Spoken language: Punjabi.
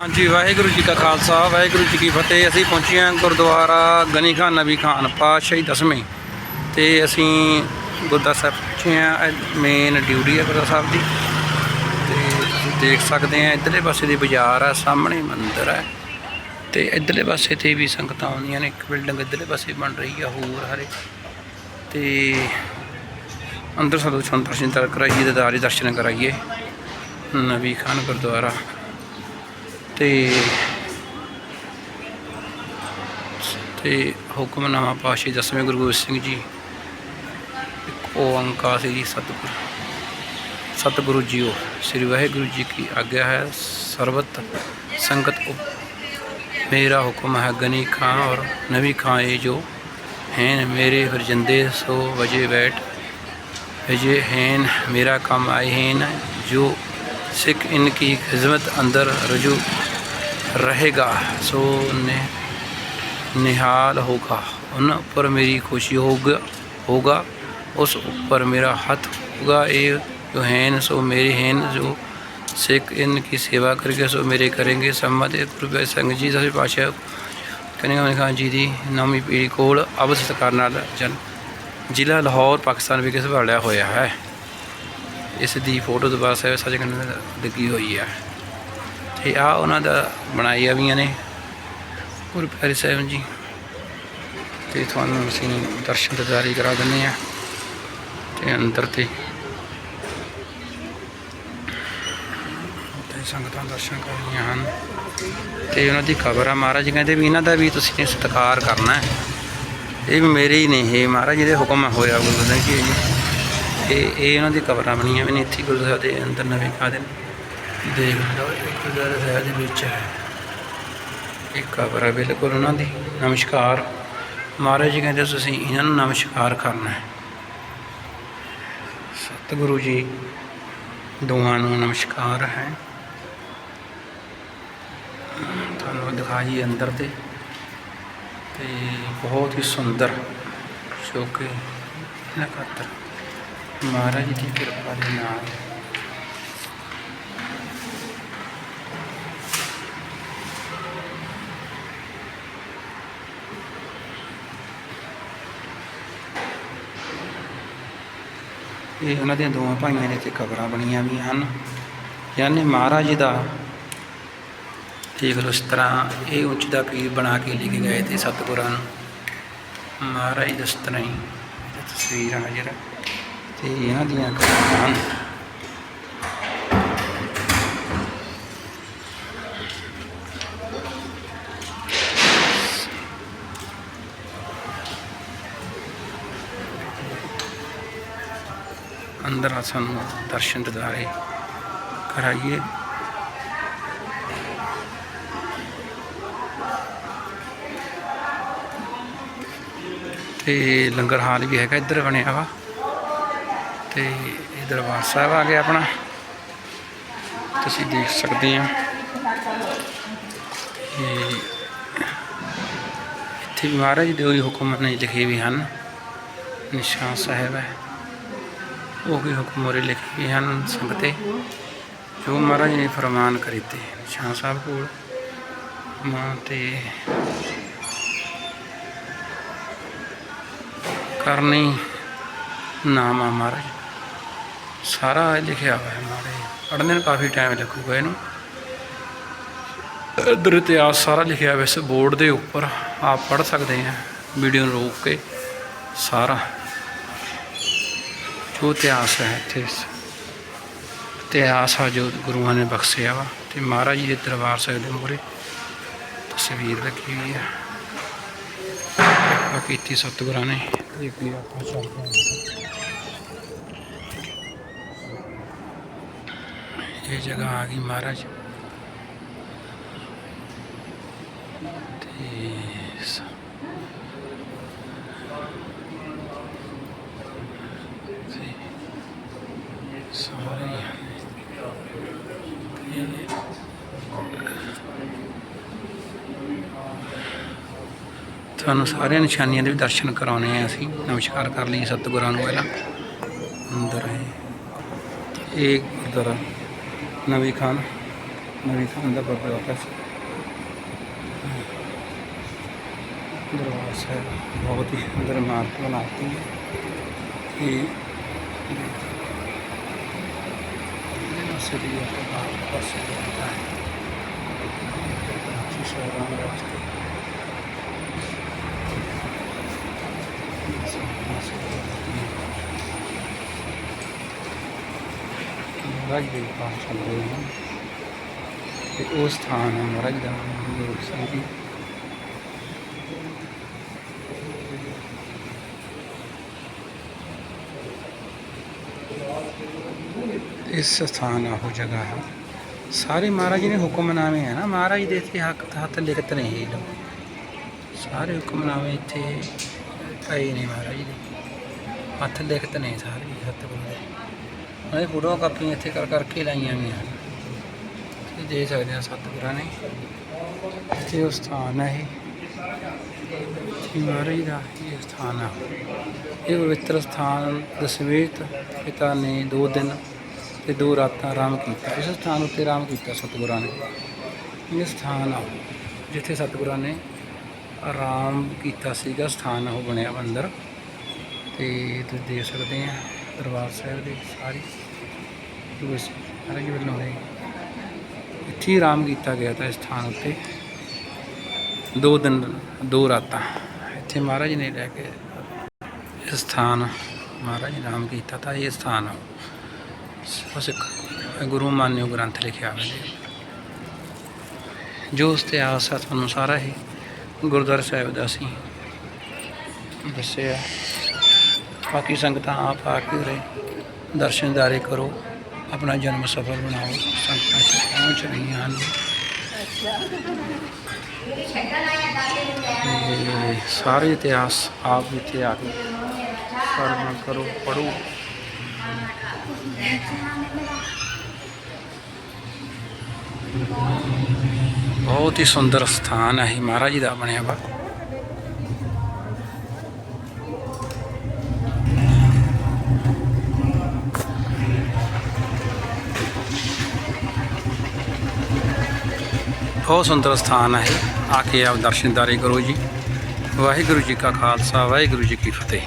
ਹਾਂਜੀ, ਵਾਹਿਗੁਰੂ ਜੀ ਕਾ ਖਾਲਸਾ, ਵਾਹਿਗੁਰੂ ਜੀ ਕੀ ਫਤਿਹ। ਅਸੀਂ ਪਹੁੰਚੇ ਹਾਂ ਗੁਰਦੁਆਰਾ ਗਨੀ ਖਾਨ ਨਬੀ ਖਾਨ, ਪਾਤਸ਼ਾਹੀ ਦਸਵੇਂ। ਤੇ ਅਸੀਂ ਗੁਰਦੁਆਰਾ ਸਾਹਿਬ ਪਹੁੰਚੇ ਹਾਂ ਮੇਨ ਡਿਊਟੀ ਹੈ ਗੁਰਦੁਆਰਾ ਸਾਹਿਬ ਦੀ। ਤੇ ਤੁਸੀਂ ਦੇਖ ਸਕਦੇ ਆ ਇੱਧਰਲੇ ਪਾਸੇ ਦੀ ਬਾਜ਼ਾਰ ਆ, ਸਾਹਮਣੇ ਮੰਦਿਰ ਹੈ ਤੇ ਇੱਧਰਲੇ ਪਾਸੇ ਤੇ ਵੀ ਸੰਗਤਾਂ ਆਉਂਦੀਆਂ ਨੇ, ਇੱਕ ਬਿਲਡਿੰਗ ਇੱਧਰਲੇ ਪਾਸੇ ਬਣ ਰਹੀ ਆ, ਹੋਰ ਹਰੇ। ਤੇ ਅੰਦਰ ਸਾਨੂੰ ਸੰਤ ਦਰਸ਼ਨ ਕਰਾਈਏ ਤੇ ਦਾਰੀ ਦਰਸ਼ਨ ਕਰਾਈਏ। ਨਬੀ ਖਾਨ ਗੁਰਦੁਆਰਾ। ਤੇ ਤੇ ਹੁਕਮਨਾਮਾ ਪਾਸ਼ੇ ਦਸਵੇਂ ਗੁਰੂ ਗੋਬਿੰਦ ਸਿੰਘ ਜੀ, ਇੱਕ ਸੀ ਜੀ ਸਤਿਗੁਰ, ਸਤਿਗੁਰੂ ਜੀਓ, ਸ੍ਰੀ ਵਾਹਿਗੁਰੂ ਜੀ ਕੀ ਆਗਿਆ ਹੈ, ਸਰਬਤ ਸੰਗਤ ਉਪ, ਮੇਰਾ ਹੁਕਮ ਹੈ ਗਨੀ ਖਾਂ ਔਰ ਨਵੀ ਖਾਂ ਇਹ ਜੋ ਹੈ ਮੇਰੇ ਹਰਜੰਦੇ ਸੋ ਵਜੇ ਬੈਠ, ਵਜੇ ਹੈ ਮੇਰਾ ਕੰਮ ਆਏ ਹੈਨ, ਜੋ ਸਿੱਖ ਇਨਕੀ ਖਿਦਮਤ ਅੰਦਰ ਰਜੂ रहेगा सो ने निहाल होगा उन पर मेरी खुशी होगा होगा उस ऊपर मेरा हाथ होगा ये जो हैं सो मेरे हैं जो सिख इनकी सेवा करके सो मेरे करेंगे सम्मत ਗੁਰੂ ਗੋਬਿੰਦ ਸਿੰਘ ਜੀ ਦਸਵੇਂ ਪਾਤਸ਼ਾਹ ਕਨਿਆ ਖਾਨ ਜੀ ਦੀ ਨਵੀਂ ਪੀੜ੍ਹੀ ਕੋਲ ਅਵਧ ਸਤਿਕਾਰ ਨਾਲ ਜਨ ਜ਼ਿਲ੍ਹਾ ਲਾਹੌਰ ਪਾਕਿਸਤਾਨ ਵਿਖੇ ਸੰਭਾਲਿਆ ਹੋਇਆ ਹੈ ਇਸ ਦੀ ਫੋਟੋ ਦੁਬਾਰਾ ਸਾਹਿਬ ਸੱਚਖੰਡ ਲੱਗੀ ਹੋਈ ਹੈ ਤੇ ਆ, ਉਹਨਾਂ ਦਾ ਬਣਾਈਆਂ ਵੀਆਂ ਨੇ। ਗੁਰੂ ਪਿਆਰੇ ਸਾਹਿਬ ਜੀ। ਤੇ ਤੁਹਾਨੂੰ ਅਸੀਂ ਦਰਸ਼ਨ ਦਿਦਾਰੀ ਕਰਾ ਦਿੰਦੇ ਆ ਤੇ ਅੰਦਰ ਤੇ ਤੇ ਸੰਗਤਾਂ ਦਰਸ਼ਨ ਕਰ ਰਹੀਆਂ ਹਨ। ਤੇ ਉਹਨਾਂ ਦੀ ਖਬਰ ਆ ਮਹਾਰਾਜ ਕਹਿੰਦੇ ਵੀ ਇਹਨਾਂ ਦਾ ਵੀ ਤੁਸੀਂ ਸਤਿਕਾਰ ਕਰਨਾ ਹੈ। ਇਹ ਵੀ ਮੇਰੇ ਹੀ ਨੇ ਇਹ ਮਹਾਰਾਜ ਜੀ ਦੇ ਹੁਕਮ ਹੋਇਆ ਗੁਰੂ ਗੋਬਿੰਦ ਜੀ। ਇਹ ਇਹ ਉਹਨਾਂ ਦੀ ਕਬਰਾਂ ਬਣੀਆਂ ਵੀ ਨੇ ਇੱਥੇ ਗੁਰੂ ਸਾਹਿਬ ਦੇ ਅੰਦਰ ਨਵੇਂ ਕਾਦੇ ਦੇਖ ਲਓ ਇਹ ਗੁਰਦੁਆਰਾ ਸਾਹਿਬ ਦੇ ਵਿੱਚ ਹੈ। ਇੱਕ ਕਬਰ ਹੈ ਬਿਲਕੁਲ ਉਹਨਾਂ ਦੀ, ਨਮਸਕਾਰ। ਮਹਾਰਾਜ ਜੀ ਕਹਿੰਦੇ, ਤੁਸੀਂ ਇਹਨਾਂ ਨੂੰ ਨਮਸਕਾਰ ਕਰਨਾ ਹੈ। ਸਤਿਗੁਰੂ ਜੀ ਦੋਵਾਂ ਨੂੰ ਨਮਸਕਾਰ ਹੈ। ਤੁਹਾਨੂੰ ਦਿਖਾ ਜੀ ਅੰਦਰ ਤੇ ਤੇ ਬਹੁਤ ਹੀ ਸੁੰਦਰ, ਜੋ ਕਿ ਨਖਾਤਰ ਮਹਾਰਾਜ ਦੀ ਕਿਰਪਾ ਦੇ ਨਾਲ ਇਹ ਉਹਨਾਂ ਦੀਆਂ ਦੋਵਾਂ ਭਾਈਆਂ ਦੇ ਤੇ ਕਬਰਾਂ ਬਣੀਆਂ ਵੀ ਹਨ। ਯਾਨੀ ਮਹਾਰਾਜ ਦਾ ਦੇਖ ਲਓ ਇਸ ਤਰ੍ਹਾਂ ਇਹ ਉੱਚ ਦਾ ਪੀਰ ਬਣਾ ਕੇ ਲੈ ਕੇ ਗਏ ਤੇ ਸਤਿਗੁਰਾਂ ਨੂੰ। ਮਹਾਰਾਜ ਜੀ ਤਸਵੀਰ ਹਾਜ਼ਰ ਹੈ ਤੇ ਇਹਨਾਂ ਦੀਆਂ ਕਬਰਾਂ ਹਨ। ਅੰਦਰ ਸਾਨੂੰ ਦਰਸ਼ਨ ਦਿਦਾਰੇ ਕਰਾਈਏ। ਤੇ ਲੰਗਰ ਹਾਲ ਵੀ ਹੈਗਾ, ਇੱਧਰ ਬਣਿਆ ਵਾ। ਤੇ ਇਹ ਦਰਬਾਰ ਸਾਹਿਬ ਆ ਗਿਆ ਆਪਣਾ। ਤੁਸੀਂ ਦੇਖ ਸਕਦੇ ਆ। ਇਹ ਇੱਥੇ ਵੀ ਮਹਾਰਾਜ ਦੇ ਉਹੀ ਹੁਕਮ ਨੇ ਲਿਖੇ ਵੀ ਹਨ। ਨਿਸ਼ਾਨ ਸਾਹਿਬ ਹੈ। ਉਹ ਵੀ ਹੁਕਮ ਮੋਰੇ ਲਿਖੇ ਗਏ ਹਨ, ਸੰਗਤੇ ਜੋ ਮਹਾਰਾਜ ਨੇ ਫਰਮਾਨ ਕਰੀਤੇ ਸ਼ਾਹ ਸਾਹਿਬ ਕੋਲ। ਮਾਂ ਤੇ ਕਰਨੀ ਨਾਮ ਆ ਮਹਾਰਾਜ। ਸਾਰਾ ਲਿਖਿਆ ਹੋਇਆ ਹੈ ਮਹਾਰਾਜ। ਪੜ੍ਹਨ ਨੂੰ ਕਾਫੀ ਟਾਈਮ ਲੱਗੂਗਾ ਇਹਨੂੰ। ਇੱਧਰ ਇਤਿਹਾਸ ਸਾਰਾ ਲਿਖਿਆ ਹੋਇਆ ਇਸ ਬੋਰਡ ਦੇ ਉੱਪਰ। ਆਪ ਪੜ੍ਹ ਸਕਦੇ ਆ ਵੀਡੀਓ ਨੂੰ ਰੋਕ ਕੇ ਸਾਰਾ। ਜੋ ਇਤਿਹਾਸ ਹੈ ਇੱਥੇ ਇਤਿਹਾਸ ਆ ਜੋ ਗੁਰੂਆਂ ਨੇ ਬਖਸ਼ਿਆ ਵਾ ਤੇ ਮਹਾਰਾਜ ਜੀ ਦੇ ਦਰਬਾਰ ਸਾਹਿਬ ਦੇ ਮੂਹਰੇ ਤਸਵੀਰ ਲੱਗੀ ਹੋਈ ਹੈ। ਕਿਰਪਾ ਕੀਤੀ ਸਤਿਗੁਰਾਂ ਨੇ ਇਹ ਵੀ ਆਪਾਂ ਚੱਲਦੇ ਹਾਂ। ਇਹ ਜਗ੍ਹਾ ਆ ਗਈ ਮਹਾਰਾਜ। ਤੇ ਸਾਰੇ ਇਹ ਸਾਨੂੰ ਸਾਰੀਆਂ ਨਿਸ਼ਾਨੀਆਂ ਦੇ ਵੀ ਦਰਸ਼ਨ ਕਰਾਉਣੇ ਆ ਅਸੀਂ। ਨਮਸਕਾਰ ਕਰ ਲਈ ਸਤਿਗੁਰਾਂ ਨੂੰ ਪਹਿਲਾਂ। ਅੰਦਰ ਹੈ। ਇਹ ਗੁਰਦੁਆਰਾ ਨਵੀਂ ਖਾਨ ਨਵੀਂ ਥਾਂ ਦਾ ਗੁਰਦੁਆਰਾ ਹੈ ਦਰਬਾਰ ਸਾਹਿਬ ਬਹੁਤ ਹੀ ਸੁੰਦਰ ਇਮਾਰਤ ਬਣਾਤੀ ਹੈ। ਕਿ ਸਿਟੀ ਦੇ ਬਾਹਰ ਪਾਸੇ ਜਾਂਦਾ ਹੈ ਸ਼ਹਿਰਾਂ ਦੇ ਵਾਸਤੇ ਮਹਾਰਾਜ ਦੇ ਪਾਸ ਚੱਲਦੇ ਹਾਂ ਤੇ ਉਹ ਸਥਾਨ ਹੈ ਮਹਾਰਾਜ ਦਾ, ਗੁਰੂ ਸਾਹਿਬ ਜੀ। ਇਸ ਸਥਾਨ ਆਹੋ ਜਗ੍ਹਾ ਹੈ। ਸਾਰੇ ਮਹਾਰਾਜ ਨੇ ਹੁਕਮਨਾਮੇ ਹੈ ਨਾ। ਮਹਾਰਾਜ ਦੇ ਇੱਥੇ ਹੱਕ, ਹੱਥ ਲਿਖਤ ਨੇ ਇਹ ਸਾਰੇ ਹੁਕਮਨਾਮੇ ਇੱਥੇ ਪਏ ਨੇ ਮਹਾਰਾਜ ਦੇ। ਹੱਥ ਲਿਖਤ ਨੇ ਸਾਰੇ ਹੱਥ ਬੋਲੇ ਉਹਨਾਂ ਦੀ ਫੋਟੋਆਂ ਕਾਪੀਆਂ ਇੱਥੇ ਕਰ ਕਰਕੇ ਲਾਈਆਂ ਵੀ ਹਨ ਤੇ ਦੇ ਸਕਦੇ ਆ ਸਤਿਗੁਰਾਂ ਨੇ। ਇੱਥੇ ਉਹ ਸਥਾਨ ਹੈ ਇਹ। ਮਹਾਰਾਜ ਦਾ ਇਹ ਸਥਾਨ ਆ। ਇਹ ਪਵਿੱਤਰ ਸਥਾਨ ਦਸਵੇਤ ਪਿਤਾ ਨੇ ਦੋ ਦਿਨ ਤੇ ਦੋ ਰਾਤਾਂ ਆਰਾਮ ਕੀਤਾ। ਇਸ ਸਥਾਨ ਉੱਤੇ ਆਰਾਮ ਕੀਤਾ ਸਤਿਗੁਰਾਂ ਨੇ। ਇਹ ਸਥਾਨ ਆ, ਜਿੱਥੇ ਸਤਿਗੁਰਾਂ ਨੇ ਆਰਾਮ ਕੀਤਾ ਸੀਗਾ। ਸਥਾਨ ਉਹ ਬਣਿਆ ਅੰਦਰ। ਤੇ ਤੁਸੀਂ ਦੇਖ ਸਕਦੇ ਆ। ਦਰਬਾਰ ਸਾਹਿਬ ਦੇ ਸਾਰੀ ਜੋ ਸਾਰੇ ਜੀ ਵੱਲੋਂ ਹੈ ਇੱਥੇ ਹੀ ਆਰਾਮ ਕੀਤਾ ਗਿਆ ਤਾਂ ਇਸ ਸਥਾਨ ਉੱਤੇ ਦੋ ਦਿਨ, ਦੋ ਰਾਤਾਂ ਇੱਥੇ ਮਹਾਰਾਜ ਨੇ ਲੈ ਕੇ ਇਹ ਸਥਾਨ, ਮਹਾਰਾਜ ਨੇ ਆਰਾਮ ਕੀਤਾ ਤਾਂ ਇਹ ਸਥਾਨ ਆ ਗੁਰੂ ਮਾਨਿਓ ਗ੍ਰੰਥ ਲਿਖਿਆ ਹੋਇਆ ਜੀ। ਜੋ ਇਤਿਹਾਸ ਹੈ ਤੁਹਾਨੂੰ ਸਾਰਾ ਹੀ ਗੁਰਦੁਆਰਾ ਸਾਹਿਬ ਦਾ ਅਸੀਂ ਦੱਸਿਆ। ਬਾਕੀ ਸੰਗਤਾਂ ਆਪ ਆ ਕੇ ਉਰੇ ਦਰਸ਼ਨਦਾਰੇ ਕਰੋ, ਆਪਣਾ ਜਨਮ ਸਫਲ ਬਣਾਓ, ਸੰਗਤਾਂ ਚ ਪਹੁੰਚ ਰਹੀਆਂ ਹਨ। ਸਾਰੇ ਇਤਿਹਾਸ ਆਪ ਇੱਥੇ ਆ ਕੇ ਸਰਵਣ ਕਰੋ ਪੜੋ ਬਹੁਤ ਹੀ ਸੁੰਦਰ ਸਥਾਨ ਹੈ ਇਹ ਮਹਾਰਾਜ ਜੀ ਦਾ ਬਣਿਆ ਵਾ। ਬਹੁਤ ਸੁੰਦਰ ਸਥਾਨ ਹੈ ਆ ਕੇ ਆਪ ਦਰਸ਼ਨਦਾਰੀ ਕਰੋ ਜੀ। ਵਾਹਿਗੁਰੂ ਜੀ ਕਾ ਖਾਲਸਾ, ਵਾਹਿਗੁਰੂ ਜੀ ਕੀ ਫਤਿਹ।